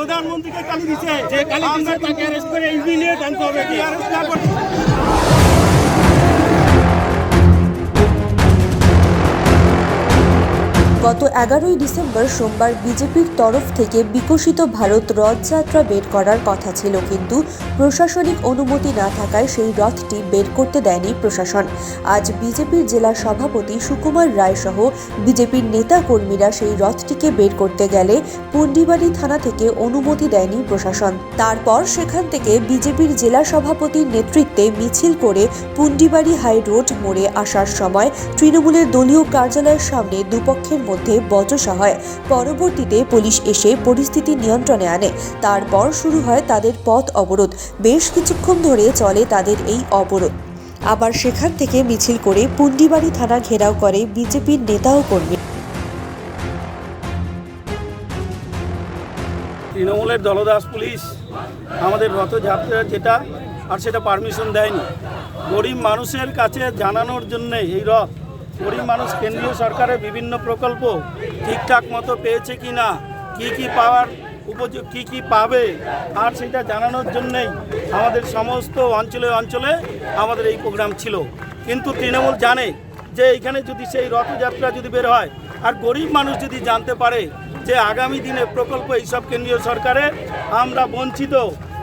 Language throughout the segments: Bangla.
প্রধানমন্ত্রীকে কালি দিছে। যে কালি দিছে তাকে অ্যারেস্ট করে ইমিডিয়েট আনতে হবে গত এগারোই ডিসেম্বর সোমবার বিজেপির তরফ থেকে বিকশিত ভারত রথযাত্রা বের করার কথা ছিল, কিন্তু প্রশাসনিক অনুমতি না থাকায় সেই রথটি বের করতে দেয়নি প্রশাসন। আজ বিজেপির জেলা সভাপতি সুকুমার রায় সহ বিজেপির নেতা কর্মীরা সেই রথটিকে বের করতে গেলে পুন্ডিবাড়ি থানা থেকে অনুমতি দেয়নি প্রশাসন। তারপর সেখান থেকে বিজেপির জেলা সভাপতির নেতৃত্বে মিছিল করে পুন্ডিবাড়ি হাই রোড মোড়ে আসার সময় তৃণমূলের দলীয় কার্যালয়ের সামনে দুপক্ষের মধ্যে বচসা হয়। পরবর্তীতে পুলিশ এসে পরিস্থিতি নিয়ন্ত্রণে আনে। তারপর শুরু হয় তাদের পথ অবরোধ। বেশ কিছুক্ষণ ধরে চলে তাদের এই অবরোধ। আবার সেখান থেকে মিছিল করে পুন্ডিবাড়ি থানা ঘেরাও করে বিজেপির নেতা ও কর্মী। তৃণমূলের দলদাস পুলিশ, আমাদের রথযাত্রা যেটা, আর সেটা পারমিশন দেয়নি। গরিব মানুষের কাছে জানানোর জন্য এই রথ গরিব মানুষ কেন্দ্রীয় সরকারের বিভিন্ন প্রকল্প ঠিকঠাক মতো পেয়েছে কি না, কী কী পাওয়ার উপযোগ কী কী পাবে, আর সেটা জানানোর জন্যেই আমাদের সমস্ত অঞ্চলে অঞ্চলে আমাদের এই প্রোগ্রাম ছিল। কিন্তু তৃণমূল জানে যে এইখানে যদি সেই রথযাত্রা যদি বের হয়, আর গরিব মানুষ যদি জানতে পারে যে আগামী দিনে প্রকল্প এইসব কেন্দ্রীয় সরকারে আমরা বঞ্চিত,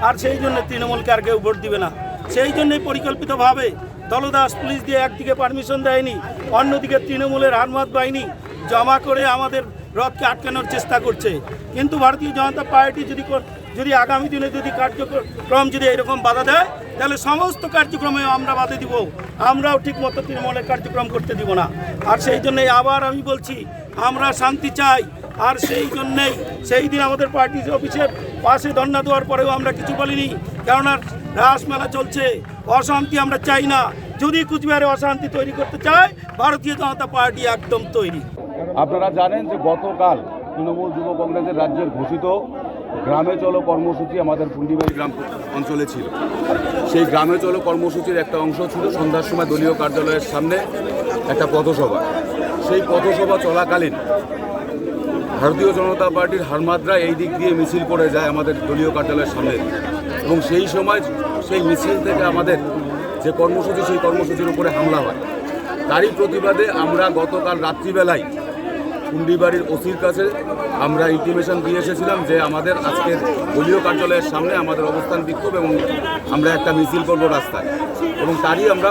আর সেই জন্য তৃণমূলকে আর কেউ ভোট দিবে না। সেই জন্যই পরিকল্পিতভাবে দলদাস পুলিশ দিয়ে একদিকে পারমিশন দেয়নি, অন্যদিকে তৃণমূলের আনমত বাহিনী জমা করে আমাদের রথকে আটকানোর চেষ্টা করছে। কিন্তু ভারতীয় জনতা পার্টি যদি যদি আগামী দিনে যদি কার্যক্রম যদি এরকম বাধা দেয়, তাহলে সমস্ত কার্যক্রমে আমরা বাধা দিব। আমরাও ঠিক মতো তৃণমূলের কার্যক্রম করতে দিব না। আর সেই জন্যই আবার আমি বলছি, আমরা শান্তি চাই। আর সেই জন্যেই সেই দিন আমাদের পার্টি অফিসের পাশে ধর্ণা দেওয়ার পরেও আমরা কিছু বলিনি। কেননা রাসমেলা চলছে। অশান্তি আমরা চাই না। যদি কুচবিহারে অশান্তি তৈরি করতে চায়, ভারতীয় জনতা পার্টি একদম তৈরি। আপনারা জানেন যে গতকাল তৃণমূল যুব কংগ্রেসের রাজ্যের ঘোষিত গ্রামে চলো কর্মসূচি আমাদের পুন্ডিবাড়ি গ্রাম অঞ্চলে ছিল। সেই গ্রামে চলো কর্মসূচির একটা অংশ ছিল সন্ধ্যার সময় দলীয় কার্যালয়ের সামনে একটা পথসভা। সেই পথসভা চলাকালীন ভারতীয় জনতা পার্টির হারমাদরা এই দিক দিয়ে মিছিল করে যায় আমাদের দলীয় কার্যালয়ের সামনে। এবং সেই সময় সেই মিছিল থেকে আমাদের যে কর্মসূচি, সেই কর্মসূচির উপরে হামলা হয়। তারই প্রতিবাদে আমরা গতকাল রাত্রিবেলায় কুন্ডিবাড়ির ওসির কাছে আমরা ইন্টিমেশন দিয়ে এসেছিলাম যে আমাদের আজকের দলীয় কার্যালয়ের সামনে আমাদের অবস্থান বিক্ষোভ এবং আমরা একটা মিছিল করব রাস্তায়। এবং তারই আমরা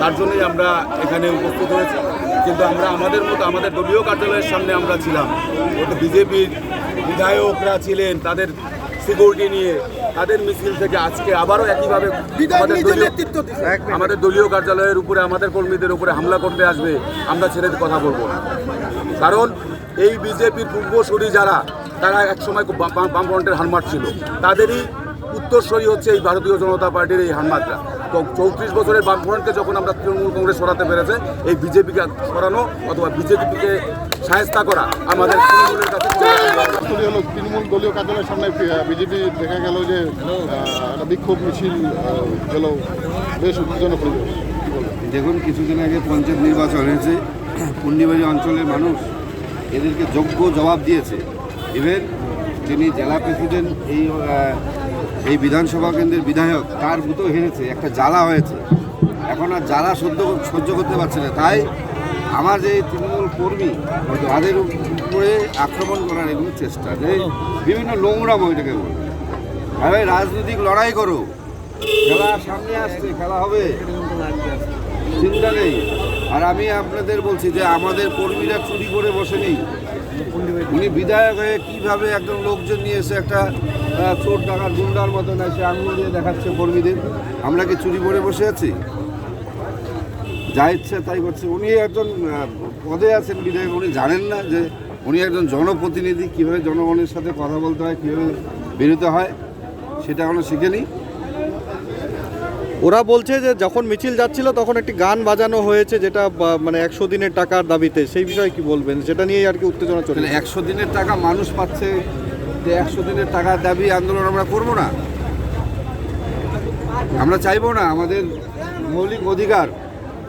তার জন্যই আমরা এখানে উপস্থিত হয়েছি। কিন্তু আমরা আমাদের মতো আমাদের দলীয় কার্যালয়ের সামনে আমরা ছিলাম। ওটা বিজেপির বিধায়করা ছিলেন, তাদের সিকিউরিটি নিয়ে তাদের মিছিল থেকে আজকে আবারও একইভাবে আমাদের দলীয় কার্যালয়ের উপরে আমাদের কর্মীদের উপরে হামলা করতে আসবে আমরা ছেড়ে কথা বলব না। কারণ এই বিজেপির পূর্বসূরি যারা তারা একসময় বামফ্রন্টের হারমাত ছিল। তাদেরই উত্তরসূরি হচ্ছে এই ভারতীয় জনতা পার্টির এই হারমাতরা তো চৌত্রিশ বছরের বামফ্রন্টকে যখন আমরা তৃণমূল কংগ্রেস সরাতে পেরেছে এই বিজেপিকে সরানো অথবা বিজেপিকে সাহেস্তা করা আমাদের তৃণমূলের কাছে তৃণমূল দলীয় কার্যালয়ের সামনে বিজেপি দেখা গেল যে একটা বিক্ষোভ মিছিল গেল। বেশ উত্তেজনক পরিবেশ? দেখুন কিছুদিন আগে পঞ্চায়েত নির্বাচন হয়েছে। পূর্ণিবাড়ি অঞ্চলের মানুষ এদেরকে যোগ্য জবাব দিয়েছে। ইভেন যিনি জেলা প্রেসিডেন্ট এই এই বিধানসভা কেন্দ্রের বিধায়ক তার বুথও হেরেছে, একটা জ্বালা হয়েছে। এখন আর জ্বালা সহ্য সহ্য করতে পারছে না। তাই আমার যে তৃণমূল কর্মী তাদের উপরে আক্রমণ করার এগুলো চেষ্টা। যে বিভিন্ন নোংরা বইটাকে বলে। আরে রাজনৈতিক লড়াই করো। খেলা সামনে আসছে, খেলা হবে। চিন্তা নেই। আর আমি আপনাদের বলছি যে আমাদের কর্মীরা চুরি করে বসে নেই। উনি বিধায়ক হয়ে কীভাবে একজন লোকজন নিয়ে এসে একটা চোর টাকার গুন্ডার মতন এসে আঙুল দিয়ে দেখাচ্ছে কর্মীদের? আমরা কি চুরি করে বসে আছি? যা ইচ্ছে তাই করছে। উনি একজন পদে আছেন বিধায়ক, উনি জানেন না যে উনি একজন জনপ্রতিনিধি, কীভাবে জনগণের সাথে কথা বলতে হয়, কীভাবে বেরোতে হয়, সেটা এখনও শিখেনি। ওরা বলছে যে যখন মিছিল যাচ্ছিল তখন একটি গান বাজানো হয়েছে যেটা বা- মানে একশো দিনের টাকার দাবিতে। সেই বিষয়ে কি বলবেন? সেটা নিয়েই আর কি উত্তেজনা চলে। তাহলে একশো দিনের টাকা মানুষ পাচ্ছে যে একশো দিনের টাকার দাবি আন্দোলন আমরা করব না। আমরা চাইব না আমাদের মৌলিক অধিকার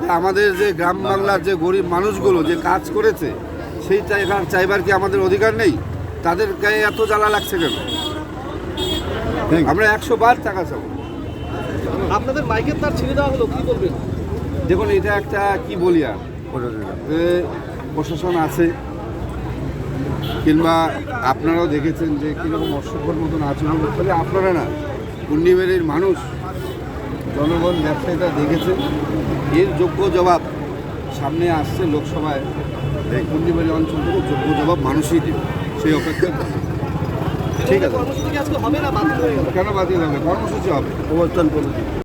আমাদের যে গ্রাম বাংলার যে গরিব মানুষগুলো যে কাজ করেছে সেই চাইবার চাইবার কি আমাদের অধিকার নেই? তাদের গায়ে এত জ্বালা লাগছে কেন? আমরা একশো বার টাকা চাবো। আপনাদের মাইকের তার ছিঁড়ে দেওয়া হলো, কি বলবেন? দেখুন, এটা একটা কি বলি আর? প্রশাসন আছে, কিংবা আপনারাও দেখেছেন যে কীরকম অসভ্যর মতন আচরণ করে আপনারা না পূর্ণিমেরের মানুষ, জনগণ, ব্যবসায়ীরা দেখেছে এর যোগ্য জবাব সামনে আসছে লোকসভায়। এই অঞ্চল থেকে যোগ্য জবাব মানুষই দেবে। সেই অপেক্ষা ঠিক আছে। কর্মসূচি আজকে হবে না বাতিল হয়ে গেল? কেন বাতিল হবে? কর্মসূচি হবে। অবস্থান করবে